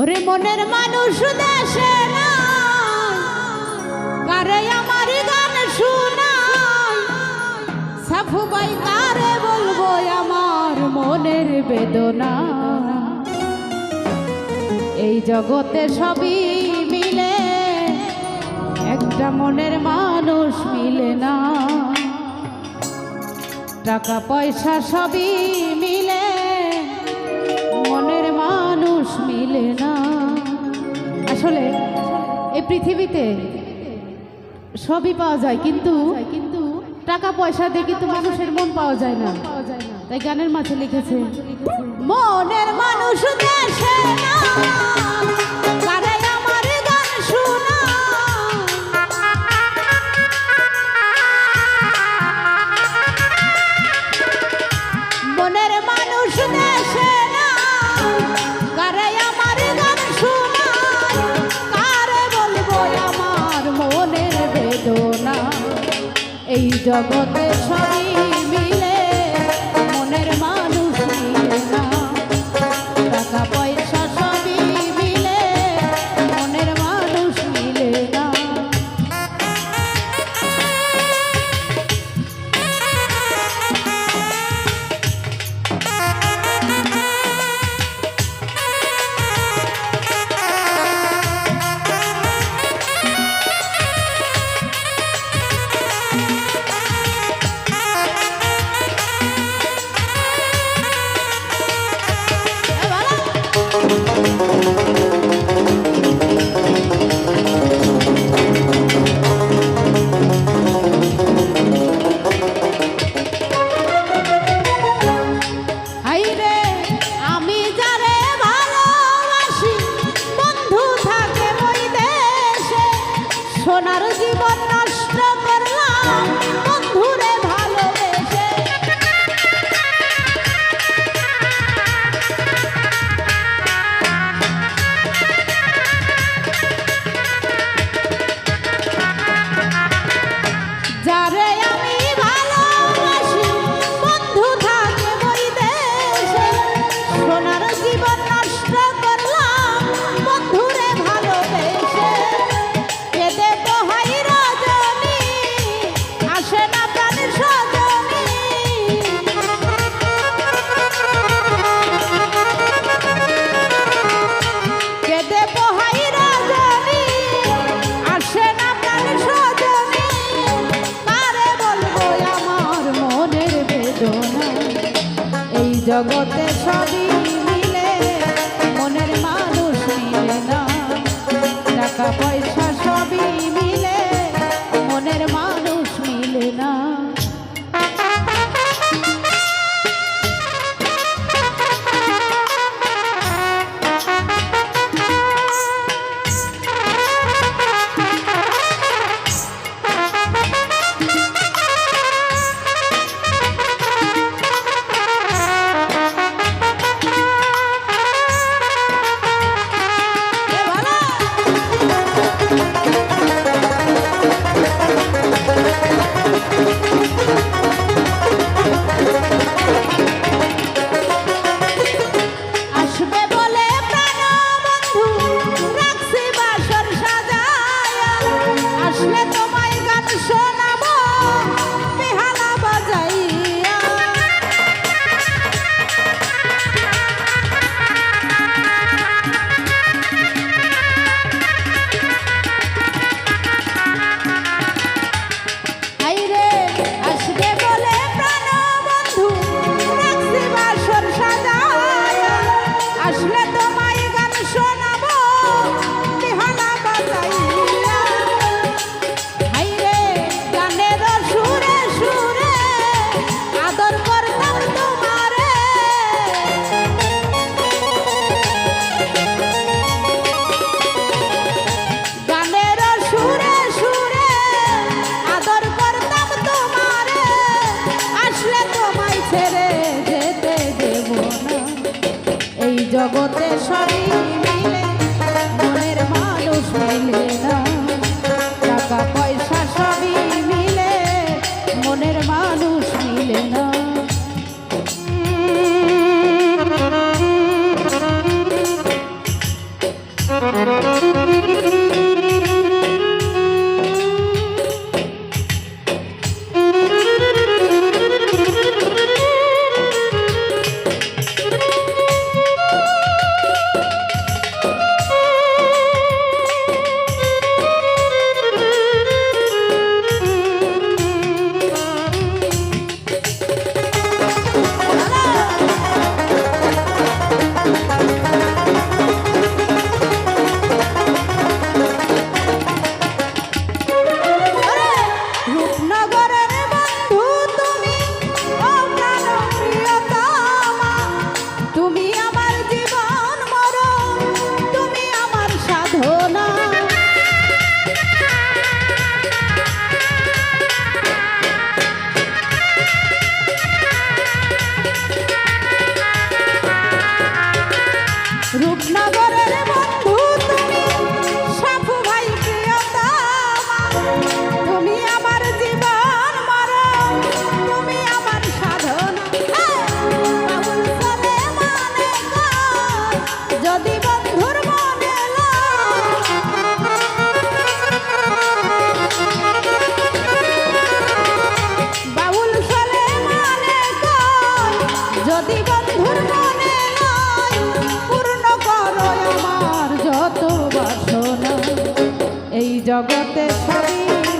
ওরে মনের মানুষ দেশে কারে আমার গান শোনাই? সাফু বাই কারে বলব আমার মনের বেদনা? এই জগতে সবই মিলে, একটা মনের মানুষ মিলে না। টাকা পয়সা সবই আসলে এই পৃথিবীতে সবই পাওয়া যায়, কিন্তু কিন্তু টাকা পয়সা দিয়ে কিন্তু মানুষের মন পাওয়া যায় না। তাই গানের মাঝে লিখেছে, মনের মানুষ দেশে না। জগতে সব Dare জগতে সবই মিলে মনের মানুষ মিলে না। টাকা পয়সা হাতে ছড়িয়ে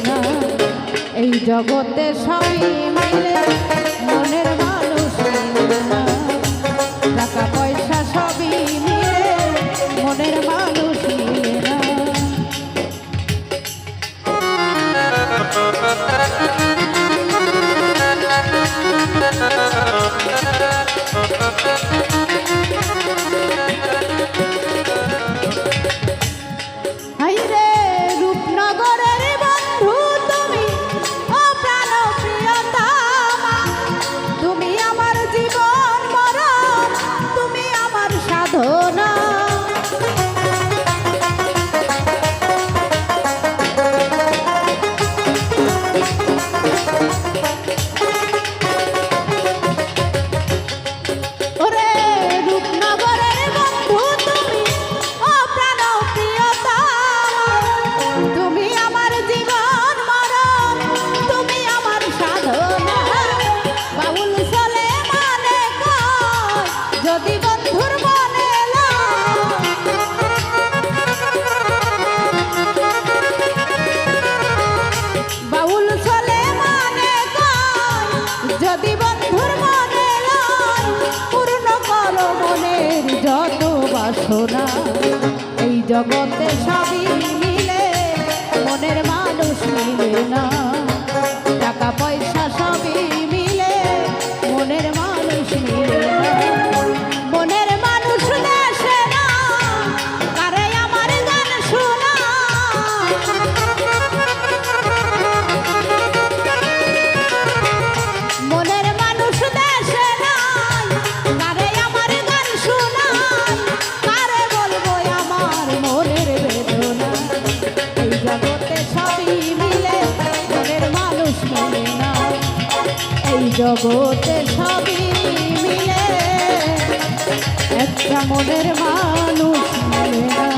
না এই জগতে সবই মাইলে জগতে সবই মিলে একটা মনের মানুষ মিলে